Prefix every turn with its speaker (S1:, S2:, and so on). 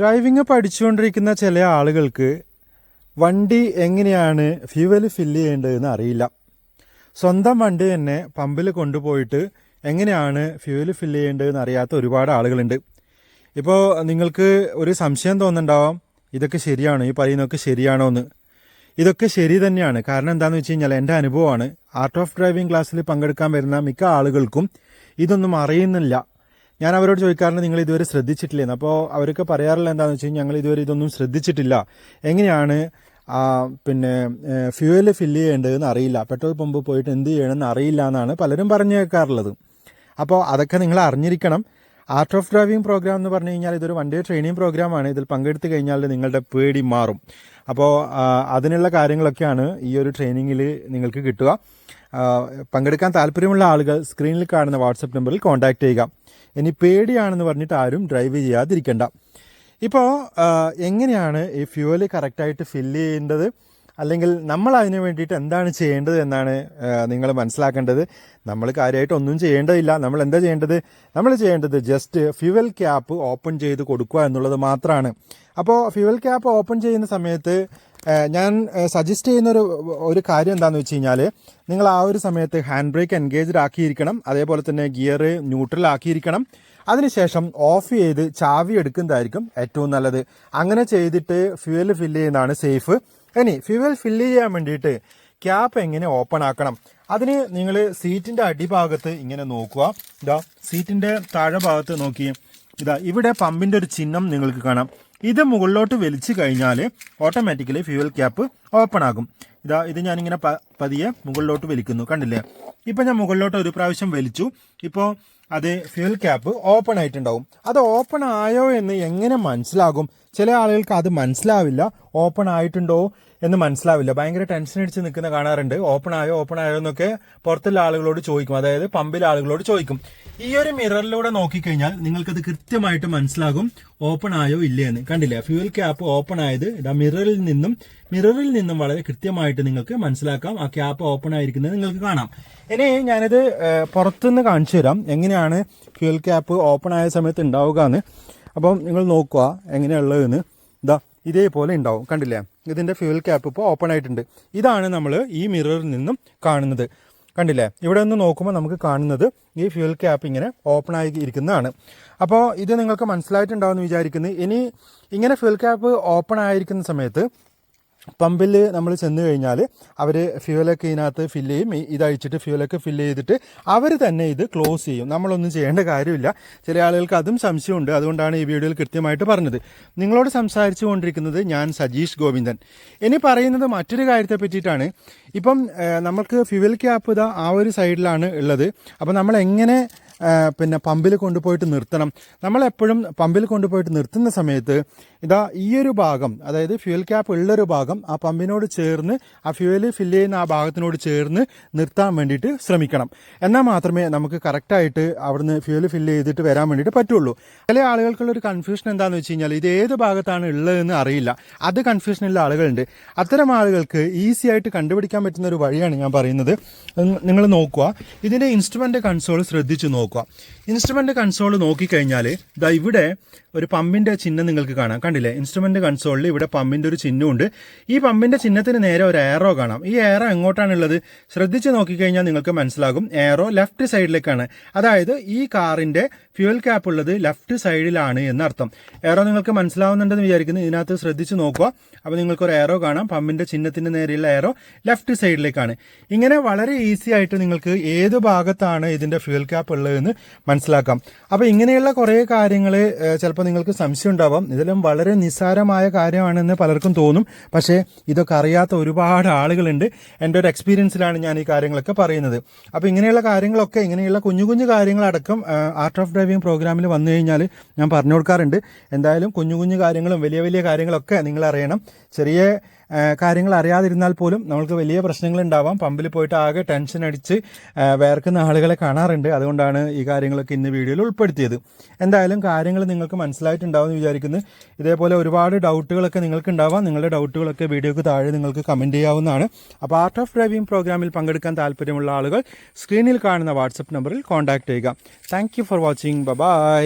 S1: Driving പഠിച്ചുകൊണ്ടിരിക്കുന്ന ചില ആളുകൾക്ക് വണ്ടി എങ്ങനെയാണ് ഫ്യൂവൽ ഫില്ല് ചെയ്യേണ്ടതെന്ന് അറിയില്ല. സ്വന്തം വണ്ടി തന്നെ പമ്പിൽ കൊണ്ടുപോയിട്ട് എങ്ങനെയാണ് ഫ്യൂവൽ ഫില്ല് ചെയ്യേണ്ടതെന്ന് അറിയാത്ത ഒരുപാട് ആളുകളുണ്ട്. ഇപ്പോൾ നിങ്ങൾക്ക് ഒരു സംശയം തോന്നുന്നുണ്ടാവാം ഇതൊക്കെ ശരിയാണോ? ഈ പറയുന്നതൊക്കെ ശരിയാണോ എന്ന് ഇതൊക്കെ ശരി തന്നെയാണ്. കാരണം എന്താണെന്ന് വെച്ച് കഴിഞ്ഞാൽ എന്റെ അനുഭവമാണ് ആർട്ട് ഓഫ് ഡ്രൈവിംഗ് ക്ലാസ്സിൽ പങ്കെടുക്കാൻ വരുന്ന മിക്ക ആളുകൾക്കും ഇതൊന്നും അറിയുന്നില്ല. ഞാൻ അവരോട് ചോദിക്കാറുണ്ട് നിങ്ങൾ ഇതുവരെ ശ്രദ്ധിച്ചിട്ടില്ലെന്ന് അപ്പോൾ അവരൊക്കെ പറയാറുള്ള എന്താണെന്ന് വെച്ച് കഴിഞ്ഞാൽ ഞങ്ങൾ ഇതുവരെ ഇതൊന്നും ശ്രദ്ധിച്ചിട്ടില്ല. എങ്ങനെയാണ് പിന്നെ ഫ്യൂവൽ ഫില്ല് ചെയ്യേണ്ടതെന്ന് അറിയില്ല. പെട്രോൾ പമ്പ് പോയിട്ട് എന്ത് ചെയ്യണമെന്ന് അറിയില്ല എന്നാണ് പലരും പറഞ്ഞു കേൾക്കാറുള്ളത്. അപ്പോൾ അതൊക്കെ നിങ്ങൾ അറിഞ്ഞിരിക്കണം. ആർട്ട് ഓഫ് ഡ്രൈവിംഗ് പ്രോഗ്രാം എന്ന് പറഞ്ഞു കഴിഞ്ഞാൽ ഇതൊരു വൺ ഡേ ട്രെയിനിങ് പ്രോഗ്രാമാണ്. ഇതിൽ പങ്കെടുത്തു കഴിഞ്ഞാൽ നിങ്ങളുടെ പേടി മാറും. അപ്പോൾ അതിനുള്ള കാര്യങ്ങളൊക്കെയാണ് ഈ ഒരു ട്രെയിനിങ്ങിൽ നിങ്ങൾക്ക് കിട്ടുക. പങ്കെടുക്കാൻ താല്പര്യമുള്ള ആളുകൾ സ്ക്രീനിൽ കാണുന്ന വാട്സപ്പ് നമ്പറിൽ കോൺടാക്റ്റ് ചെയ്യുക. ഇനി പേടിയാണെന്ന് പറഞ്ഞിട്ട് ആരും ഡ്രൈവ് ചെയ്യാതിരിക്കണ്ട. ഇപ്പോൾ എങ്ങനെയാണ് ഈ ഫ്യൂവൽ കറക്റ്റായിട്ട് ഫില്ല് ചെയ്യേണ്ടത്? അല്ലെങ്കിൽ നമ്മൾ അതിന് വേണ്ടിയിട്ട് എന്താണ് ചെയ്യേണ്ടത് എന്നാണ് നിങ്ങൾ മനസ്സിലാക്കേണ്ടത്? നമ്മൾ കാര്യമായിട്ട് ഒന്നും ചെയ്യേണ്ടതില്ല. നമ്മൾ എന്താ ചെയ്യേണ്ടത്? നമ്മൾ ചെയ്യേണ്ടത് ജസ്റ്റ് ഫ്യൂവൽ ക്യാപ്പ് ഓപ്പൺ ചെയ്ത് കൊടുക്കുക എന്നുള്ളത് മാത്രമാണ് അപ്പോൾ ഫ്യൂവൽ ക്യാപ്പ് ഓപ്പൺ ചെയ്യുന്ന സമയത്ത് ഞാൻ സജസ്റ്റ് ചെയ്യുന്ന ഒരു ഒരു കാര്യം എന്താണെന്ന് വെച്ച് കഴിഞ്ഞാൽ നിങ്ങൾ ആ ഒരു സമയത്ത് ഹാൻഡ് ബ്രേക്ക് എൻഗേജ്ഡ് ആക്കിയിരിക്കണം അതേപോലെ തന്നെ ഗിയർ ന്യൂട്രൽ ആക്കിയിരിക്കണം. അതിനുശേഷം ഓഫ് ചെയ്ത് ചാവി എടുക്കുന്നതായിരിക്കും ഏറ്റവും നല്ലത്. അങ്ങനെ ചെയ്തിട്ട് ഫ്യൂവൽ ഫില്ല് ചെയ്യുന്നതാണ് സേഫ് ഇനി ഫ്യൂവൽ ഫില്ല് ചെയ്യാൻ വേണ്ടിയിട്ട് ക്യാപ്പ് എങ്ങനെ ഓപ്പൺ ആക്കണം? അതിന് നിങ്ങൾ സീറ്റിന്റെ അടിഭാഗത്ത് ഇങ്ങനെ നോക്കുക. ഇതാ സീറ്റിന്റെ താഴെ ഭാഗത്ത് നോക്കി. ഇതാ ഇവിടെ പമ്പിന്റെ ഒരു ചിഹ്നം നിങ്ങൾക്ക് കാണാം. ഇത് മുകളിലോട്ട് വലിച്ചു കഴിഞ്ഞാൽ ഓട്ടോമാറ്റിക്കലി ഫ്യൂവൽ ക്യാപ്പ് ഓപ്പൺ ആകും. ഇതാ ഇത് ഞാനിങ്ങനെ പതിയെ മുകളിലോട്ട് വലിക്കുന്നു. കണ്ടില്ലേ? ഇപ്പം ഞാൻ മുകളിലോട്ട് ഒരു പ്രാവശ്യം വലിച്ചു. ഇപ്പോൾ അത് ഫ്യൂൽ ക്യാപ്പ് ഓപ്പൺ ആയിട്ടുണ്ടാവും. അത് ഓപ്പൺ ആയോ എന്ന് എങ്ങനെ മനസ്സിലാകും? ചില ആളുകൾക്ക് അത് മനസ്സിലാവില്ല. ഓപ്പൺ ആയിട്ടുണ്ടോ എന്ന് മനസ്സിലാവില്ല. ഭയങ്കര ടെൻഷൻ അടിച്ച് നിൽക്കുന്ന കാണാറുണ്ട്. ഓപ്പൺ ആയോ ഓപ്പൺ ആയോ എന്നൊക്കെ പുറത്തുള്ള ആളുകളോട് ചോദിക്കും. അതായത് പമ്പിലെ ആളുകളോട് ചോദിക്കും. ഈ ഒരു മിററിലൂടെ നോക്കിക്കഴിഞ്ഞാൽ നിങ്ങൾക്കത് കൃത്യമായിട്ട് മനസ്സിലാകും. ഓപ്പൺ ആയോ ഇല്ലേ എന്ന് കണ്ടില്ലേ? ഫ്യൂൽ ക്യാപ്പ് ഓപ്പൺ ആയത് ഇതാ മിററിൽ നിന്നും മിററിൽ നിന്നും വളരെ കൃത്യമായിട്ട് നിങ്ങൾക്ക് മനസ്സിലാക്കാം. ആ ക്യാപ്പ് ഓപ്പൺ ആയിരിക്കുന്നത് നിങ്ങൾക്ക് കാണാം. ഇനി ഞാനിത് പുറത്തുനിന്ന് കാണിച്ചു തരാം. എങ്ങനെയാണ് ഫ്യൂൽ ക്യാപ്പ് ഓപ്പൺ ആയ സമയത്ത് ഉണ്ടാവുക എന്ന് അപ്പം നിങ്ങൾ നോക്കുക എങ്ങനെയുള്ളതെന്ന്. ഇതാ ഇതേപോലെ ഉണ്ടാവും. കണ്ടില്ലേ? ഇതിന്റെ ഫ്യൂൽ ക്യാപ്പ് ഇപ്പോൾ ഓപ്പൺ ആയിട്ടുണ്ട്. ഇതാണ് നമ്മൾ ഈ മിററിൽ നിന്നും കാണുന്നത്. കണ്ടില്ലേ? ഇവിടെ നിന്ന് നോക്കുമ്പോൾ നമുക്ക് കാണുന്നത് ഈ ഫ്യൂൽ ക്യാപ്പ് ഇങ്ങനെ ഓപ്പൺ ആയി ഇരിക്കുന്നതാണ്. അപ്പോൾ ഇത് നിങ്ങൾക്ക് മനസ്സിലായിട്ടുണ്ടാവുമെന്ന് വിചാരിക്കുന്നു. ഇനി ഇങ്ങനെ ഫ്യൂൽ ക്യാപ്പ് ഓപ്പൺ ആയിരിക്കുന്ന സമയത്ത് പമ്പിൽ നമ്മൾ ചെന്ന് കഴിഞ്ഞാൽ അവർ ഫ്യൂലൊക്കെ ഇതിനകത്ത് ഫില്ല് ചെയ്യും. ഇതഴിച്ചിട്ട് ഫ്യൂലൊക്കെ ഫില്ല് ചെയ്തിട്ട് അവർ തന്നെ ഇത് ക്ലോസ് ചെയ്യും. നമ്മളൊന്നും ചെയ്യേണ്ട കാര്യമില്ല. ചില ആളുകൾക്ക് അതും സംശയമുണ്ട്. അതുകൊണ്ടാണ് ഈ വീഡിയോയിൽ കൃത്യമായിട്ട് പറഞ്ഞത്. നിങ്ങളോട് സംസാരിച്ചു കൊണ്ടിരിക്കുന്നത് ഞാൻ സജീഷ് ഗോവിന്ദൻ. ഇനി പറയുന്നത് മറ്റൊരു കാര്യത്തെ പറ്റിയിട്ടാണ്. ഇപ്പം നമുക്ക് ഫ്യൂവൽ ക്യാപ്പ് ഇതാ ആ ഒരു സൈഡിലാണ് ഉള്ളത്. അപ്പോൾ നമ്മൾ എങ്ങനെ പിന്നെ പമ്പിൽ കൊണ്ടുപോയിട്ട് നിർത്തണം. നമ്മളെപ്പോഴും പമ്പിൽ കൊണ്ടുപോയിട്ട് നിർത്തുന്ന സമയത്ത് ഇതാ ഈ ഒരു ഭാഗം അതായത് ഫ്യൂൽ ക്യാപ്പ് ഉള്ളൊരു ഭാഗം ആ പമ്പിനോട് ചേർന്ന് ആ ഫ്യൂവൽ ഫില്ല് ചെയ്യുന്ന ആ ഭാഗത്തിനോട് ചേർന്ന് നിർത്താൻ വേണ്ടിയിട്ട് ശ്രമിക്കണം. എന്നാൽ മാത്രമേ നമുക്ക് കറക്റ്റായിട്ട് അവിടുന്ന് ഫ്യൂവൽ ഫില്ല് ചെയ്തിട്ട് വരാൻ വേണ്ടിയിട്ട് പറ്റുള്ളൂ. ചില ആളുകൾക്കുള്ള ഒരു കൺഫ്യൂഷൻ എന്താണെന്ന് വെച്ച് കഴിഞ്ഞാൽ ഇത് ഏത് ഭാഗത്താണ് ഉള്ളതെന്ന് അറിയില്ല. അത് കൺഫ്യൂഷനുള്ള ആളുകളുണ്ട്. അത്തരം ആളുകൾക്ക് ഈസി ആയിട്ട് കണ്ടുപിടിക്കാൻ പറ്റുന്ന ഒരു വഴിയാണ് ഞാൻ പറയുന്നത്. നിങ്ങൾ നോക്കുക. ഇതിന്റെ ഇൻസ്ട്രുമെന്റ് കൺസോൾ ശ്രദ്ധിച്ച് നോക്കുക. ഇൻസ്ട്രുമെന്റ് കൺസോൾ നോക്കിക്കഴിഞ്ഞാൽ ഇതാ ഇവിടെ ഒരു പമ്പിന്റെ ചിഹ്നം നിങ്ങൾക്ക് കാണാം. കണ്ടില്ലേ? ഇൻസ്ട്രുമെന്റ് കൺസോളിൽ ഇവിടെ പമ്പിന്റെ ഒരു ചിഹ്നമുണ്ട്. ഈ പമ്പിന്റെ ചിഹ്നത്തിന് നേരെ ഒരു എയറോ കാണാം. ഈ എയറോ എങ്ങോട്ടാണുള്ളത്? ശ്രദ്ധിച്ച് നോക്കിക്കഴിഞ്ഞാൽ നിങ്ങൾക്ക് മനസ്സിലാകും. എയറോ ലെഫ്റ്റ് സൈഡിലേക്കാണ് അതായത് ഈ കാറിന്റെ ഫ്യൂൽ ക്യാപ്പ് ഉള്ളത് ലെഫ്റ്റ് സൈഡിലാണ് എന്നർത്ഥം. എയറോ നിങ്ങൾക്ക് മനസ്സിലാവുന്നുണ്ടെന്ന് വിചാരിക്കുന്നു. ഇതിനകത്ത് ശ്രദ്ധിച്ച് നോക്കുക. അപ്പോൾ നിങ്ങൾക്ക് ഒരു എയറോ കാണാം. പമ്പിന്റെ ചിഹ്നത്തിന് നേരെയുള്ള എയറോ ലെഫ്റ്റ് സൈഡിലേക്കാണ് ഇങ്ങനെ വളരെ ഈസി ആയിട്ട് നിങ്ങൾക്ക് ഏത് ഭാഗത്താണ് ഇതിന്റെ ഫ്യൂൽ ക്യാപ്പ് ഉള്ളതെന്ന് മനസ്സിലാക്കാം. അപ്പോൾ ഇങ്ങനെയുള്ള കുറേ കാര്യങ്ങൾ ചിലപ്പോൾ നിങ്ങൾക്ക് സംശയം ഉണ്ടാവാം. ഇതെല്ലാം വളരെ നിസ്സാരമായ കാര്യമാണെന്ന് പലർക്കും തോന്നും. പക്ഷേ ഇതൊക്കെ അറിയാത്ത ഒരുപാട് ആളുകളുണ്ട്. എന്റെ ഒരു എക്സ്പീരിയൻസിലാണ് ഞാൻ ഈ കാര്യങ്ങളൊക്കെ പറയുന്നത്. അപ്പോൾ ഇങ്ങനെയുള്ള കാര്യങ്ങളൊക്കെ ഇങ്ങനെയുള്ള കുഞ്ഞു കുഞ്ഞു കാര്യങ്ങളടക്കം ആർട്ട് ഓഫ് ഡ്രൈവിംഗ് പ്രോഗ്രാമിൽ വന്നു കഴിഞ്ഞാൽ ഞാൻ പറഞ്ഞു കൊടുക്കാറുണ്ട്. എന്തായാലും കുഞ്ഞു കുഞ്ഞു കാര്യങ്ങളും വലിയ വലിയ കാര്യങ്ങളൊക്കെ നിങ്ങൾ അറിയണം ചെറിയ കാര്യങ്ങൾ അറിയാതിരുന്നാൽ പോലും നമ്മൾക്ക് വലിയ പ്രശ്നങ്ങൾ ഉണ്ടാവാം. പമ്പിൽ പോയിട്ട് ആകെ ടെൻഷൻ അടിച്ച് വേർക്കുന്ന ആളുകളെ കാണാറുണ്ട്. അതുകൊണ്ടാണ് ഈ കാര്യങ്ങളൊക്കെ ഇന്ന് വീഡിയോയിൽ ഉൾപ്പെടുത്തിയത്. എന്തായാലും കാര്യങ്ങൾ നിങ്ങൾക്ക് മനസ്സിലായിട്ടുണ്ടാവും എന്ന് വിചാരിക്കുന്നു. ഇതേപോലെ ഒരുപാട് ഡൗട്ടുകളൊക്കെ നിങ്ങൾക്ക് ഉണ്ടാവാം. നിങ്ങളുടെ ഡൗട്ടുകളൊക്കെ വീഡിയോക്ക് താഴെ നിങ്ങൾക്ക് കമന്റ് ചെയ്യാവുന്നതാണ്. അപ്പോൾ ആർട്ട് ഓഫ് ഡ്രൈവിംഗ് പ്രോഗ്രാമിൽ പങ്കെടുക്കാൻ താല്പര്യമുള്ള ആളുകൾ സ്ക്രീനിൽ കാണുന്ന വാട്സപ്പ് നമ്പറിൽ കോൺടാക്ട് ചെയ്യുക. Thank for watching bye